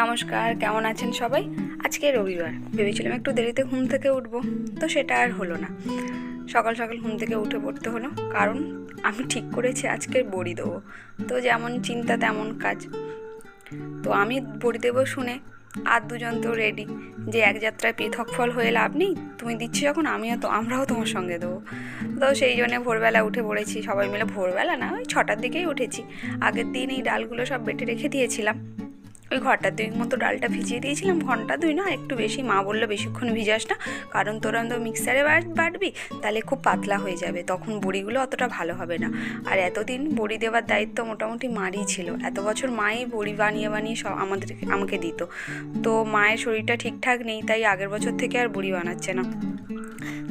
নমস্কার, কেমন আছেন সবাই? আজকে রবিবার, ভেবেছিলাম একটু দেরিতে ঘুম থেকে উঠবো, তো সেটা আর হলো না। সকাল সকাল ঘুম থেকে উঠে পড়তে হলো, কারণ আমি ঠিক করেছি আজকে বড়ি দেবো। তো যেমন চিন্তা তেমন কাজ। তো আমি বড়ি দেবো শুনে আর দুজন তো রেডি যে এক যাত্রায় পৃথক ফল হয়ে লাভ নেই, তুমি দিচ্ছ যখন আমিও তো, আমরাও তোমার সঙ্গে দেবো। তো সেই জন্যে ভোরবেলা উঠে পড়েছি, সবাই মিলে ভোরবেলা না, ওই ছটার দিকেই উঠেছি। আগের দিন এই ডালগুলো সব বেটে রেখে দিয়েছিলাম। ওই ঘরটার দুই মতো ডালটা ভিজিয়ে দিয়েছিলাম। ঘণ্টা দুই না, একটু বেশি। মা বলল, বেশিক্ষণ ভিজাস না। কারণ তোরা তো মিক্সারে বাটবি, তাহলে খুব পাতলা হয়ে যাবে। তখন বড়িগুলো অতটা ভালো হবে না। আর এতদিন বড়ি দেওয়ার দায়িত্ব মোটামুটি মারই ছিল। এত বছর মাই বড়ি বানিয়ে বানিয়ে সব আমাদের আমাকে দিত। তো মায়ের শরীরটা ঠিকঠাক নেই, তাই আগের বছর থেকে আর বড়ি বানাচ্ছে না।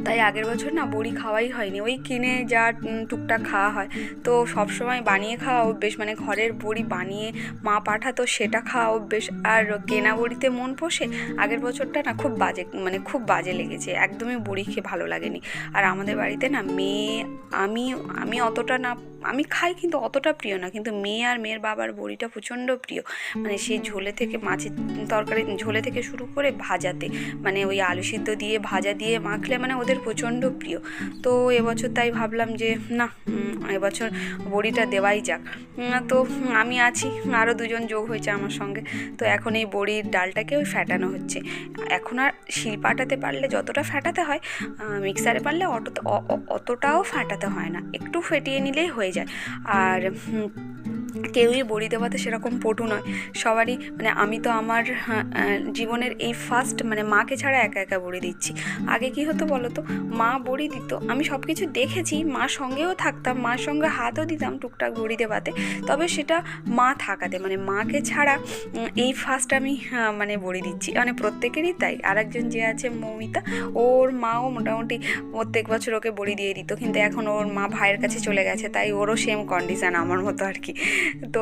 তাই আগের বছর না বড়ি খাওয়াই হয়নি। ওই কিনে যা টুকটাক খাওয়া হয়। তো সব সময় বানিয়ে খাওয়া অভ্যেস। মানে ঘরের বড়ি বানিয়ে মা পাঠাতো, সেটা খাওয়া অভ্যেস। আর কেনা বড়িতে মন পোষে আগের বছরটা না খুব বাজে মানে খুব বাজে লেগেছে। একদমই বড়ি খেয়ে ভালো লাগেনি। আর আমাদের বাড়িতে না মেয়ে, আমি আমি অতটা না, আমি খাই কিন্তু অতটা প্রিয় না। কিন্তু মেয়ে আর মেয়ের বাবার বড়িটা প্রচণ্ড প্রিয়। মানে সেই ঝোলে থেকে মাছের তরকারি, ঝোলে থেকে শুরু করে ভাজাতে মানে ওই আলু সিদ্ধ দিয়ে, ভাজা দিয়ে মাখলে মানে ওদের প্রচণ্ড প্রিয়। তো এবছর তাই ভাবলাম যে না এবছর বড়িটা দেওয়াই যাক। তো আমি আছি। আরও দুজন যোগ হয়েছে আমার সঙ্গে। তো এখন এই বড়ির ডালটাকে ওই ফ্যাটানো হচ্ছে। এখন আর শিল পাটাতে পারলে যতটা ফ্যাটাতে হয় মিক্সারে পারলে অত অতটাও ফাটাতে হয় না। একটু ফেটিয়ে নিলেই হয়ে যায়। আর কেউই বড়ি দেওয়াতে সেরকম পটু নয়। সবারই মানে আমি তো আমার হ্যাঁ, জীবনের এই ফার্স্ট মানে মাকে ছাড়া একা একা বড়ি দিচ্ছি। আগে কি হতো বলো তো মা বড়ি দিত। আমি সব কিছু দেখেছি মার সঙ্গেও থাকতাম মার সঙ্গে হাতও দিতাম টুকটাক বড়ি দেওয়াতে। তবে সেটা মা থাকাতে মানে মাকে ছাড়া এই ফার্স্ট আমি মানে বড়ি দিচ্ছি। মানে প্রত্যেকেরই তাই। আরেকজন যে আছে মৌমিতা ওর মাও মোটামুটি প্রত্যেক বছর ওকে বড়ি দিয়ে দিত। কিন্তু এখন ওর মা ভাইয়ের কাছে চলে গেছে তাই ওরও সেম কন্ডিশন আমার মতো আর কি। তো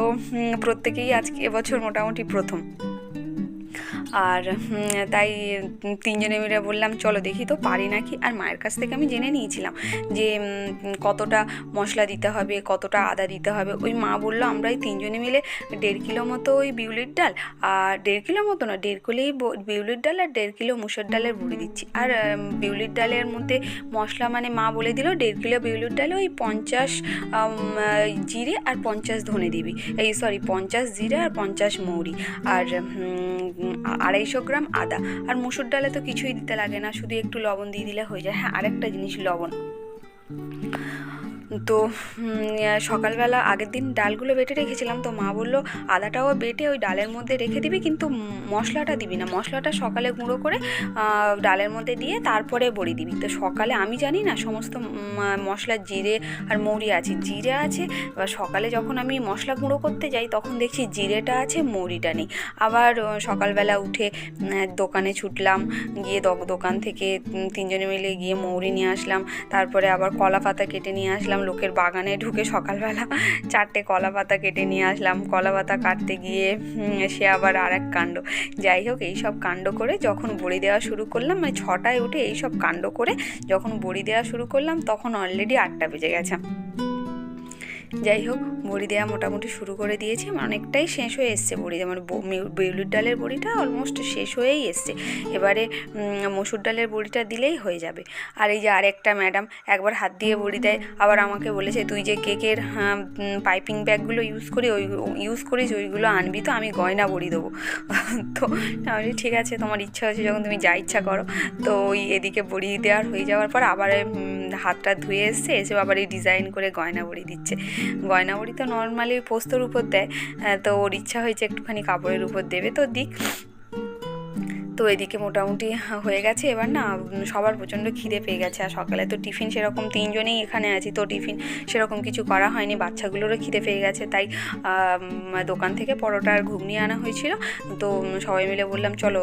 প্রত্যেকেই আজকে এবছর মোটামুটি প্রথম। আর তাই তিনজনে মিলে বললাম, চলো দেখি তো পারি নাকি? আর মায়ের কাছ থেকে আমি জেনে নিয়েছিলাম যে কতটা মশলা দিতে হবে, কতটা আদা দিতে হবে। ওই মা বলল আমরা এই তিনজনে মিলে দেড় কিলো মতো ওই বিউলির ডাল, আর দেড় কিলো মতো না, দেড় কিলোই বিউলির ডাল আর দেড় কিলো মুসুর ডালের বড়ি দিচ্ছি। আর বিউলির ডালের মধ্যে মশলা মানে মা বলে দিল, দেড় কিলো বিউলির ডালে ওই পঞ্চাশ জিরে আর পঞ্চাশ ধনে দিবি। এই, সরি, পঞ্চাশ জিরে আর পঞ্চাশ মৌরি। আর আড়াইশো গ্রাম আদা। আর মুসুর ডালে তো কিছুই দিতে লাগে না, শুধু একটু লবণ দিয়ে দিলে হয়ে যায়। হ্যাঁ আরেকটা জিনিস, লবণ। তো সকালবেলা আগের দিন ডালগুলো বেটে রেখেছিলাম, তো মা বলল, আদাটাও বেটে ওই ডালের মধ্যে রেখে দিবি, কিন্তু মশলাটা দিবি না। মশলাটা সকালে গুঁড়ো করে ডালের মধ্যে দিয়ে তারপরে বড়ি দিবি। তো সকালে আমি জানি না, সমস্ত মশলা জিরে আর মৌরি আছে। জিরে আছে, এবার সকালে যখন আমি মশলা গুঁড়ো করতে যাই, তখন দেখছি জিরেটা আছে, মৌরিটা নেই। আবার সকালবেলা উঠে দোকানে ছুটলাম, গিয়ে দোকান থেকে তিনজনে মিলে গিয়ে মৌরি নিয়ে আসলাম, তারপরে আবার কলা পাতা কেটে নিয়ে আসলাম। লোকের বাগানে ঢুকে সকালবেলা চারটে কলা পাতা কেটে নিয়ে আসলাম। কলা পাতা কাটতে গিয়ে সে আবার আর এক কাণ্ড। যাই হোক এইসব কাণ্ড করে যখন বড়ি দেওয়া শুরু করলাম মানে ছটায় উঠে এইসব কাণ্ড করে যখন বড়ি দেওয়া শুরু করলাম, তখন অলরেডি আটটা বেজে গেছে। যাই হোক বড়ি দেওয়া মোটামুটি শুরু করে দিয়েছি। অনেকটাই শেষ হয়ে এসছে বড়ি দেওয়া। মানে ব- বিউলির ডালের বড়িটা অলমোস্ট শেষ হয়েই এসছে। এবারে মসুর ডালের বড়িটা দিলেই হয়ে যাবে। আর এই যে আরেকটা ম্যাডাম একবার হাত দিয়ে বড়ি দেয়। আবার আমাকে বলেছে, তুই যে কেকের পাইপিং ব্যাগগুলো ইউজ করি, ওই ইউজ করিস, ওইগুলো আনবি তো, আমি গয়না বড়ি দেবো। তো আমি ঠিক আছে, তোমার ইচ্ছা হচ্ছে যখন তুমি যা ইচ্ছা করো। তো ওই এদিকে বড়ি দেওয়ার হয়ে যাওয়ার পর আবার হাতটা ধুয়ে এসছে। এসে আবার এই ডিজাইন করে গয়না বড়ি দিচ্ছে। গয়না বড়ি তো নর্মালি পোস্তর উপর দেয় তো ওর ইচ্ছা হয়েছে একটুখানি কাপড়ের উপর দেবে, তো দিক। তো এদিকে মোটামুটি হয়ে গেছে। এবার না, সবার প্রচণ্ড খিদে পেয়ে গেছে আর সকালে তো টিফিন সেরকম তিনজনেই এখানে আছি। তো টিফিন সেরকম কিছু করা হয়নি, বাচ্চাগুলোরও খিদে পেয়ে গেছে। তাই দোকান থেকে পরোটা আর ঘুগনি আনা হয়েছিল। তো সবাই মিলে বললাম, চলো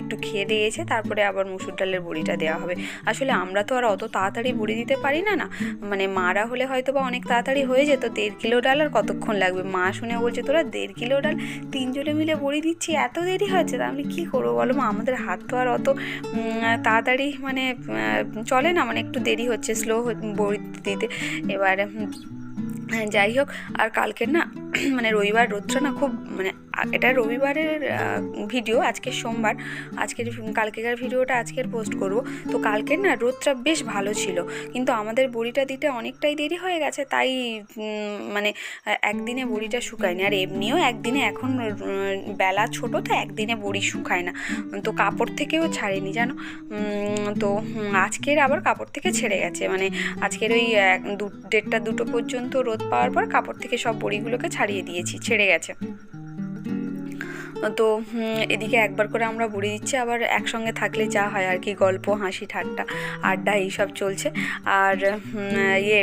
একটু খেয়ে দিয়েছে তারপরে আবার মুসুর ডালের বড়িটা দেওয়া হবে। আসলে আমরা তো আর অত তাড়াতাড়ি বড়ি দিতে পারি না না। মানে মারা হলে হয়তো বা অনেক তাড়াতাড়ি হয়ে যেত। দেড় কিলো ডাল আর কতক্ষণ লাগবে? মা শুনে বলছে, তোরা দেড় কিলো ডাল তিনজনে মিলে বড়ি দিচ্ছি, এত দেরি হচ্ছে তা আমি কী করব বলো মা? আমাদের হাত তো আর অত তাড়াতাড়ি মানে চলে না? মানে একটু দেরি হচ্ছে স্লো বড়ি দিতে। এবার যাই হোক, আর কালকের না মানে রবিবার রোদটা না, খুব মানে এটা রবিবারের ভিডিও, আজকে সোমবার। আজকের কালকেকার ভিডিওটা আজকের পোস্ট করব। তো কালকের না রোদটা বেশ ভালো ছিল। কিন্তু আমাদের বড়িটা দিতে অনেকটাই দেরি হয়ে গেছে, তাই মানে একদিনে বড়িটা শুকায়নি। আর এমনিও একদিনে এখন বেলা ছোট, তো একদিনে বড়ি শুকায় না। তো কাপড় থেকেও ছাড়েনি, জানো? তো আজকের আবার কাপড় থেকে ছেড়ে গেছে। মানে আজকের ওই দু, দেড়টা দুটো পর্যন্ত রোদ পাওয়ার পর কাপড় থেকে সব বড়িগুলোকে ছাড়িয়ে দিয়েছি ছেড়ে গেছে। তো এদিকে একবার করে আমরা বুড়ি দিচ্ছি, আবার একসঙ্গে থাকলে যা হয় আর কি, গল্প, হাসি, ঠাট্টা, আড্ডা, এইসব চলছে। আর ইয়ে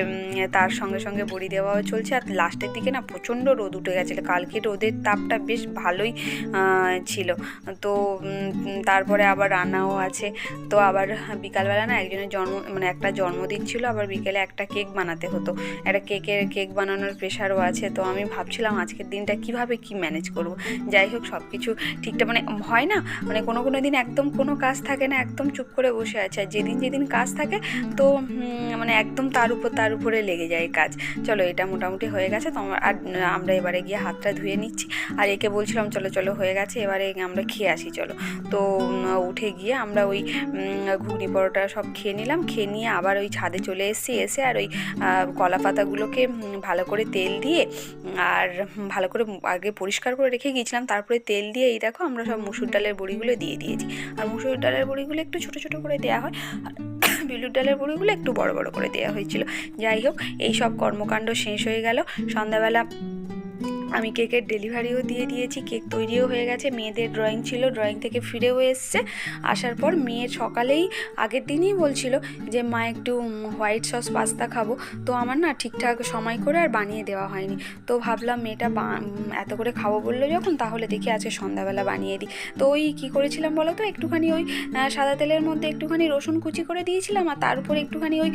তার সঙ্গে সঙ্গে বড়ি দেওয়াও চলছে। আর লাস্টের দিকে না প্রচণ্ড রোদ উঠে গেছিল। কালকে রোদের তাপটা বেশ ভালোই ছিল। তো তারপরে আবার রান্নাও আছে। তো আবার বিকালবেলা না একজনের জন্ম মানে একটা জন্মদিন ছিল, আবার বিকেলে একটা কেক বানাতে হতো। একটা কেকের, কেক বানানোর প্রেশারও আছে। তো আমি ভাবছিলাম আজকের দিনটা কীভাবে কি ম্যানেজ করব? যাই হোক, সব কিছু ঠিকঠাক মানে হয় না? মানে কোনো কোনো দিন একদম কোনো কাজ থাকে না, একদম চুপ করে বসে আছে। আর যেদিন যেদিন কাজ থাকে, তো মানে একদম তার উপর, তার উপরে লেগে যায় কাজ। চলো, এটা মোটামুটি হয়ে গেছে। তো আর আমরা এবারে গিয়ে হাতটা ধুয়ে নিচ্ছি। আর একে বলছিলাম, চলো চলো, হয়ে গেছে, এবারে আমরা খেয়ে আসি, চলো। তো উঠে গিয়ে আমরা ওই ঘুগনি পরোটা সব খেয়ে নিলাম। খেয়ে নিয়ে আবার ওই ছাদে চলে এসেছি। এসে আর ওই কলা পাতাগুলোকে ভালো করে তেল দিয়ে, আর ভালো করে আগে পরিষ্কার করে রেখে গিয়েছিলাম। তারপরে তেল দিয়ে এই দেখো আমরা সব মুসুর ডালের বড়িগুলো দিয়ে দিয়েছি। আর মুসুর ডালের বড়িগুলো একটু ছোটো ছোটো করে দেওয়া হয়। আর বিলুর ডালের বড়িগুলো একটু বড় বড় করে দেওয়া হয়েছিল। যাই হোক এই সব কর্মকাণ্ড শেষ হয়ে গেল। সন্ধ্যাবেলা আমি কেকের ডেলিভারিও দিয়ে দিয়েছি, কেক তৈরিও হয়ে গেছে, মেয়েদের ড্রয়িং ছিল, ড্রয়িং থেকে ফিরেও এসছে। আসার পর মেয়ের সকালেই, আগের দিনই বলছিল যে, মা, একটু হোয়াইট সস পাস্তা খাব। তো আমার না ঠিকঠাক সময় করে আর বানিয়ে দেওয়া হয়নি। তো ভাবলাম মেয়েটা এত করে খাব বলল যখন, তাহলে দেখি আজকে সন্ধ্যাবেলা বানিয়ে দিই। তো ওই কী করেছিলাম বলো তো, একটুখানি ওই সাদা তেলের মধ্যে একটুখানি রসুন কুচি করে দিয়েছিলাম আর তার উপরে একটুখানি ওই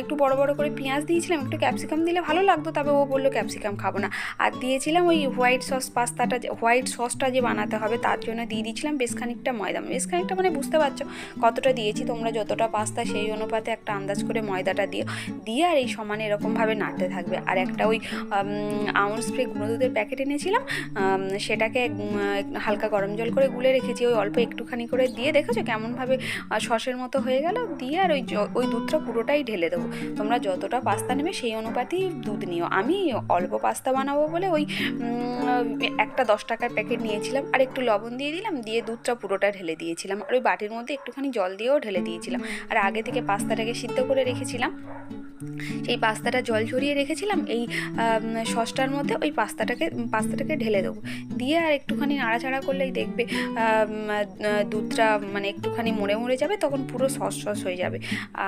একটু বড় বড় করে পেঁয়াজ দিয়েছিলাম, একটু ক্যাপসিকাম দিলে ভালো লাগতো, তবে ও বলল ক্যাপসিকাম খাব না। আর দিয়েছিলাম, ওই হোয়াইট সস পাস্তাটা হোয়াইট সসটা যে বানাতে হবে তার জন্য দিয়ে দিয়েছিলাম বেশ খানিকটা ময়দা। বেশ খানিকটা মানে বুঝতে পারছ কতটা দিয়েছি, তোমরা যতটা পাস্তা সেই অনুপাতে একটা আন্দাজ করে ময়দাটা দিও। দিয়ে আর এই সমানে এরকমভাবে নাড়তে থাকবে। আর একটা ওই আউন্স স্প্রে গুঁড়ো দুধের প্যাকেট এনেছিলাম সেটাকে হালকা গরম জল করে গুলে রেখেছি, ওই অল্প একটুখানি করে দিয়ে দেখেছ কেমনভাবে সসের মতো হয়ে গেল। দিয়ে আর ওই ওই দুধটা পুরোটাই ঢেলে দেবো। তোমরা যতটা পাস্তা নেবে সেই অনুপাতেই দুধ নিও। আমি অল্প পাস্তা বানাবো বলে ওই একটা দশ টাকার প্যাকেট নিয়েছিলাম আর একটু লবণ দিয়ে দিলাম, দিয়ে দুধটা পুরোটা ঢেলে দিয়েছিলাম। আর ওই বাটির মধ্যে একটুখানি জল দিয়েও ঢেলে দিয়েছিলাম। আর আগে থেকে পাস্তাটাকে সিদ্ধ করে রেখেছিলাম। সেই পাস্তাটা জল ঝরিয়ে রেখেছিলাম, এই সসটার মধ্যে ওই পাস্তাটাকে পাস্তাটাকে ঢেলে দেবো। দিয়ে আর একটুখানি নাড়াচাড়া করলেই দেখবে দুধটা মানে একটুখানি মরে মরে যাবে, তখন পুরো সস সস হয়ে যাবে।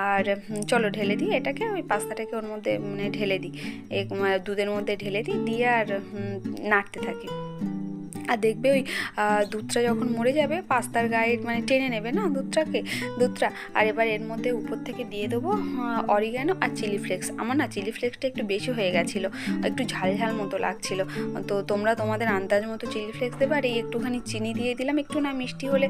আর চলো ঢেলে দিই এটাকে, ওই পাস্তাটাকে ওর মধ্যে মানে ঢেলে দিই। দুধের মধ্যে ঢেলে দিই, দিয়ে আর নাড়তে থাকি। আর দেখবে ওই দুধটা যখন মরে যাবে, পাস্তার গায়ে মানে টেনে নেবে না দুধটাকে? দুধটা। আর এবার এর মধ্যে উপর থেকে দিয়ে দেবো অরিগ্যানো আর চিলি ফ্লেক্স আমার না চিলি ফ্লেক্সটা একটু বেশি হয়ে গেছিল, একটু ঝাল ঝাল মতো লাগছিল। তো তোমরা তোমাদের আন্দাজ মতো চিলি ফ্লেক্স দেবে, আর এই একটুখানি চিনি দিয়ে দিলাম, একটু না মিষ্টি হলে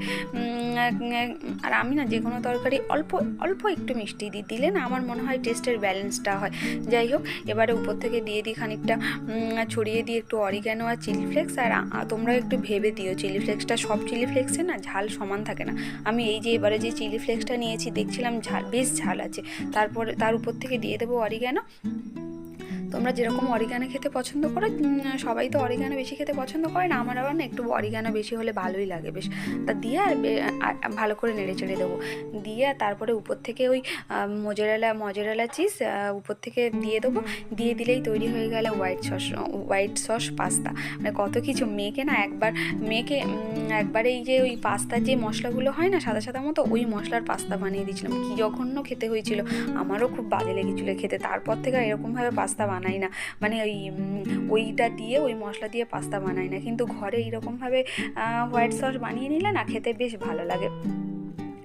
আর আমি না যে কোনো তরকারি অল্প অল্প একটু মিষ্টি দিই দিলে না আমার মনে হয় টেস্টের ব্যালেন্সটা হয়। যাই হোক, এবারে উপর থেকে দিয়ে দিই খানিকটা ছড়িয়ে দিয়ে একটু অরিগ্যানো আর চিলি ফ্লেক্স আর আ- তোমরা একটু ভেবে দিও চিলি ফ্লেক্সটা সব চিলি ফ্লেক্সে না ঝাল সমান থাকে না। আমি এই যে এবারে যে চিলি ফ্লেক্সটা নিয়েছি, দেখছিলাম ঝাল, বেশ ঝাল আছে। তারপর, তার উপর থেকে দিয়ে দেবো অরিগ্যানো তোমরা যেরকম অরিগানো খেতে পছন্দ করো সবাই তো অরিগানো বেশি খেতে পছন্দ করে না, আমার আবার না একটু অরিগানো বেশি হলে ভালোই লাগে বেশ। তা দিয়ে আর ভালো করে নেড়ে চেড়ে দেবো। দিয়ে তারপরে উপর থেকে ওই মজেরালা মজেরালা চিজ উপর থেকে দিয়ে দেবো। দিয়ে দিলেই তৈরি হয়ে গেল white sauce white sauce pasta মানে কত কিছু মেয়েকে না একবার মেয়েকে একবার এই যে ওই পাস্তার যে মশলাগুলো হয় না সাদা সাদা মতো, ওই মশলার পাস্তা বানিয়ে দিয়েছিলাম। কী জঘন্য খেতে হয়েছিল। আমারও খুব বাজে লেগেছিলো খেতে। তারপর থেকে এরকমভাবে পাস্তা বানাই না। মানে ওই ওইটা দিয়ে, ওই মশলা দিয়ে পাস্তা বানাই না। কিন্তু ঘরে এইরকমভাবে হোয়াইট সস বানিয়ে নিলে না খেতে বেশ ভালো লাগে।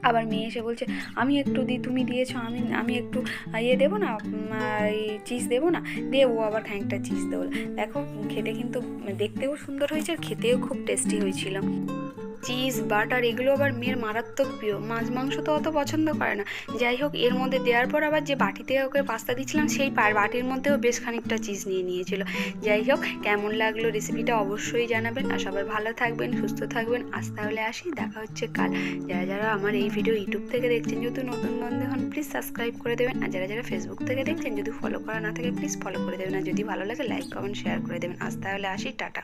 আবার মেয়ে এসে বলছে, আমি একটু দিই তুমি দিয়েছ, আমি আমি একটু ইয়ে দেবো না চিজ দেবো না। দিয়ে ও আবার খানিকটা চিজ দেবো দেখো, খেতে কিন্তু, দেখতেও সুন্দর হয়েছে, আর খেতেও খুব টেস্টি হয়েছিল। চিজ, বাটার, এগুলো আবার মেয়ের মারাত্মক প্রিয়। মাছ, মাংস তো অত পছন্দ করে না। যাই হোক, এর মধ্যে দেওয়ার পর আবার যে বাটিতে ওকে পাস্তা দিচ্ছিলাম সেই পা- বাটির মধ্যেও বেশ খানিকটা চিজ নিয়ে নিয়েছিল। যাই হোক, কেমন লাগল রেসিপিটা অবশ্যই জানাবেন। আর সবাই ভালো থাকবেন, সুস্থ থাকবেন। আজ তাহলে আসি, দেখা হচ্ছে কাল। যারা যারা আমার এই ভিডিও ইউটিউব থেকে দেখছেন, যদি নতুন বন্ধু হন প্লিজ সাবস্ক্রাইব করে দেবেন। আর যারা যারা ফেসবুক থেকে দেখছেন, যদি ফলো করা না থাকে প্লিজ ফলো করে দেবেন। আর যদি ভালো লাগে লাইক কমেন্ট শেয়ার করে দেবেন। আজ তাহলে আসি, টাটা।